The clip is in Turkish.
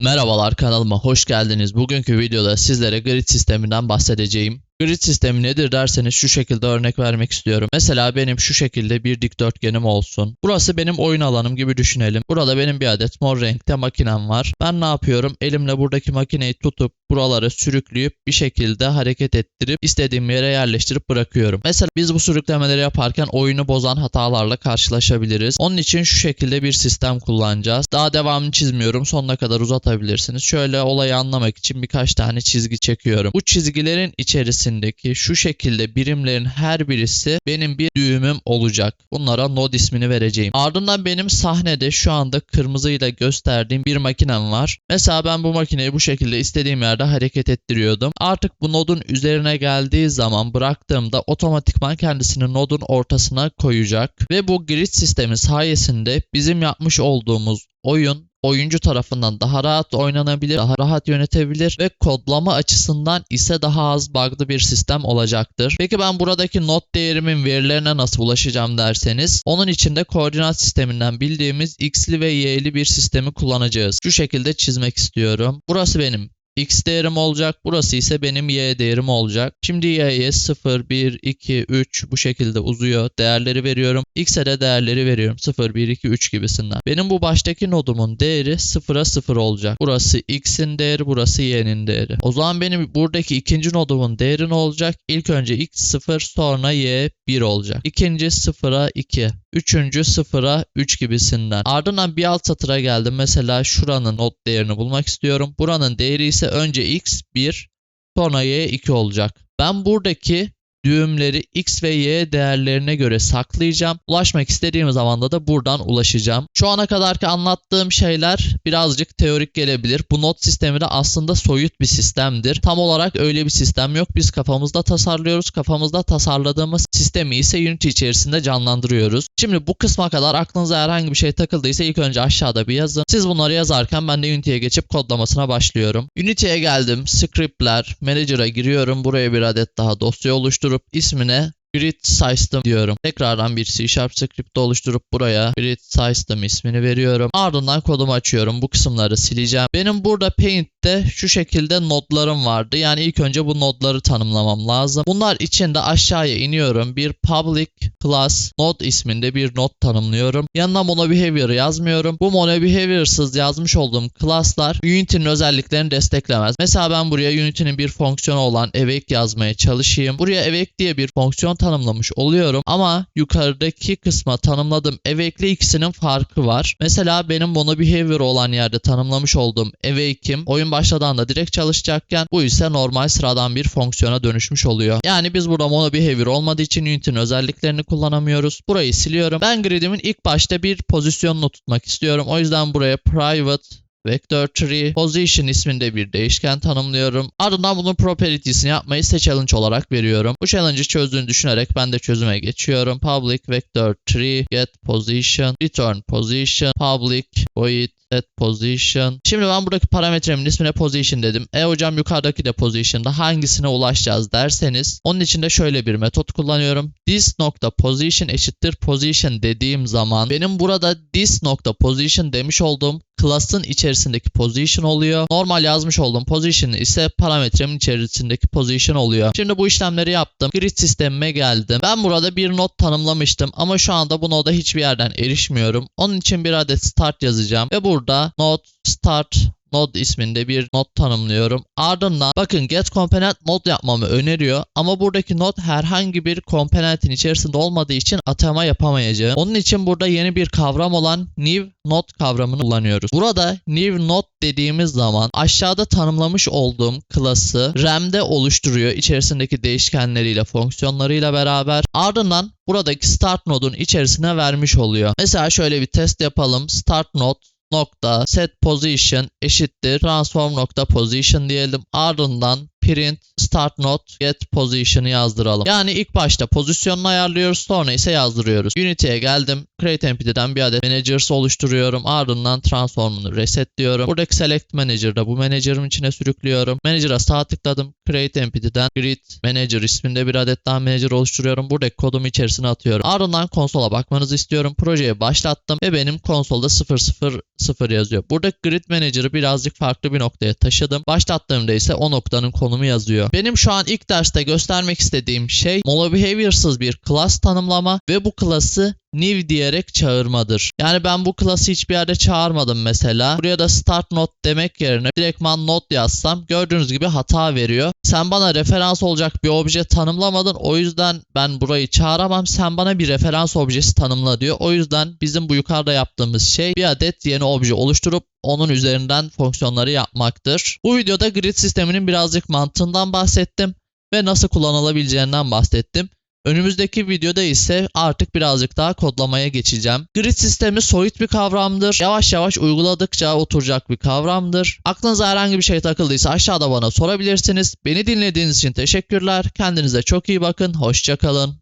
Merhabalar kanalıma hoş geldiniz. Bugünkü videoda sizlere grid sisteminden bahsedeceğim. Grid sistemi nedir derseniz şu şekilde örnek vermek istiyorum. Mesela benim şu şekilde bir dikdörtgenim olsun. Burası benim oyun alanım gibi düşünelim. Burada benim bir adet mor renkte makinem var. Ben ne yapıyorum? Elimle buradaki makineyi tutup buraları sürükleyip bir şekilde hareket ettirip istediğim yere yerleştirip bırakıyorum. Mesela biz bu sürüklemeleri yaparken oyunu bozan hatalarla karşılaşabiliriz. Onun için şu şekilde bir sistem kullanacağız. Daha devamını çizmiyorum. Sonuna kadar uzatabilirsiniz. Şöyle olayı anlamak için birkaç tane çizgi çekiyorum. Bu çizgilerin içerisindeki şu şekilde birimlerin her birisi benim bir düğümüm olacak. Bunlara node ismini vereceğim. Ardından benim sahnede şu anda kırmızıyla gösterdiğim bir makinem var. Mesela ben bu makineyi bu şekilde istediğim yerde hareket ettiriyordum. Artık bu nodun üzerine geldiği zaman bıraktığımda otomatikman kendisini nodun ortasına koyacak. Ve bu grid sistemi sayesinde bizim yapmış olduğumuz oyun oyuncu tarafından daha rahat oynanabilir, daha rahat yönetebilir ve kodlama açısından ise daha az bug'lı bir sistem olacaktır. Peki ben buradaki not değerimin verilerine nasıl ulaşacağım derseniz onun için de koordinat sisteminden bildiğimiz x'li ve y'li bir sistemi kullanacağız. Şu şekilde çizmek istiyorum. Burası benim x değerim olacak. Burası ise benim y değerim olacak. Şimdi y'ye 0, 1, 2, 3 bu şekilde uzuyor. Değerleri veriyorum. x'e de değerleri veriyorum. 0, 1, 2, 3 gibisinden. Benim bu baştaki nodumun değeri 0'a 0 olacak. Burası x'in değeri, burası y'nin değeri. O zaman benim buradaki ikinci nodumun değeri ne olacak? İlk önce x 0, sonra y 1 olacak. İkinci 0'a 2. Üçüncü 0'a 3 gibisinden. Ardından bir alt satıra geldim. Mesela şuranın not değerini bulmak istiyorum. Buranın değeri ise önce x 1 sonra y 2 olacak. Ben buradaki düğümleri x ve y değerlerine göre saklayacağım. Ulaşmak istediğim zamanda da buradan ulaşacağım. Şu ana kadarki anlattığım şeyler birazcık teorik gelebilir. Bu not sistemi de aslında soyut bir sistemdir. Tam olarak öyle bir sistem yok. Biz kafamızda tasarlıyoruz. Kafamızda tasarladığımız sistemi ise Unity içerisinde canlandırıyoruz. Şimdi bu kısma kadar aklınıza herhangi bir şey takıldıysa ilk önce aşağıda bir yazın. Siz bunları yazarken ben de Unity'ye geçip kodlamasına başlıyorum. Unity'ye geldim. Script'ler, Manager'a giriyorum. Buraya bir adet daha dosya oluşturup ismine grid system diyorum. Tekrardan bir C Sharp script oluşturup buraya grid system ismini veriyorum. Ardından kodumu açıyorum. Bu kısımları sileceğim. Benim burada Paint'te şu şekilde nodlarım vardı. Yani ilk önce bu nodları tanımlamam lazım. Bunlar için de aşağıya iniyorum. Bir public class node isminde bir node tanımlıyorum. Yanına monobehavior yazmıyorum. Bu monobehaviorsız yazmış olduğum class'lar Unity'nin özelliklerini desteklemez. Mesela ben buraya Unity'nin bir fonksiyonu olan awake yazmaya çalışayım. Buraya awake diye bir fonksiyon tanımlamış oluyorum ama yukarıdaki kısma tanımladığım awake ile ikisinin farkı var. Mesela benim monobehavior olan yerde tanımlamış olduğum awake'im oyun başladığında direkt çalışacakken bu ise normal sıradan bir fonksiyona dönüşmüş oluyor. Yani biz burada monobehavior olmadığı için Unity'nin özelliklerini kullanamıyoruz. Burayı siliyorum. Ben gridimin ilk başta bir pozisyonunu tutmak istiyorum. O yüzden buraya private Vector tree position isminde bir değişken tanımlıyorum. Ardından bunun propertiesini yapmayı size challenge olarak veriyorum. Bu challenge'ı çözdüğünü düşünerek ben de çözüme geçiyorum. Public vector tree get position return position public void set position. Şimdi ben buradaki parametremin ismine position dedim. E hocam yukarıdaki de position'da hangisine ulaşacağız derseniz onun için de şöyle bir metot kullanıyorum. This position eşittir position dediğim zaman benim burada this position demiş olduğum class'ın içerisindeki position oluyor. Normal yazmış olduğum position ise parametremin içerisindeki position oluyor. Şimdi bu işlemleri yaptım. Grid sistemime geldim. Ben burada bir not tanımlamıştım ama şu anda bu noda hiçbir yerden erişmiyorum. Onun için bir adet start yazacağım ve burada not start node isminde bir not tanımlıyorum. Ardından bakın get component node yapmamı öneriyor ama buradaki node herhangi bir komponentin içerisinde olmadığı için atama yapamayacağım. Onun için burada yeni bir kavram olan new node kavramını kullanıyoruz. Burada new node dediğimiz zaman aşağıda tanımlamış olduğum klası RAM'de oluşturuyor içerisindeki değişkenleriyle, fonksiyonlarıyla beraber. Ardından buradaki start nodun içerisine vermiş oluyor. Mesela şöyle bir test yapalım. Start node nokta set position eşittir transform nokta position diyelim. Ardından print start node get position'ı yazdıralım. Yani ilk başta pozisyonunu ayarlıyoruz sonra ise yazdırıyoruz. Unity'ye geldim. Create entity'den bir adet managers oluşturuyorum. Ardından transform'unu reset diyorum. Buradaki select manager'da bu manager'ın içine sürüklüyorum. Manager'a sağ tıkladım. Create entity'den grid manager isminde bir adet daha manager oluşturuyorum. Buradaki kodumu içerisine atıyorum. Ardından konsola bakmanızı istiyorum. Projeyi başlattım ve benim konsolda 000 yazıyor. Buradaki grid manager'ı birazcık farklı bir noktaya taşıdım. Başlattığımda ise o noktanın konumu yazıyor. Benim şu an ilk derste göstermek istediğim şey mono behavior'sız bir class tanımlama ve bu class'ı new diyerek çağırmadır. Yani ben bu klası hiçbir yerde çağırmadım mesela. Buraya da start node demek yerine direktman node yazsam gördüğünüz gibi hata veriyor. Sen bana referans olacak bir obje tanımlamadın. O yüzden ben burayı çağıramam. Sen bana bir referans objesi tanımla diyor. O yüzden bizim bu yukarıda yaptığımız şey bir adet yeni obje oluşturup onun üzerinden fonksiyonları yapmaktır. Bu videoda grid sisteminin birazcık mantığından bahsettim ve nasıl kullanılabileceğinden bahsettim. Önümüzdeki videoda ise artık birazcık daha kodlamaya geçeceğim. Grid sistemi soyut bir kavramdır. Yavaş yavaş uyguladıkça oturacak bir kavramdır. Aklınıza herhangi bir şey takıldıysa aşağıda bana sorabilirsiniz. Beni dinlediğiniz için teşekkürler. Kendinize çok iyi bakın. Hoşçakalın.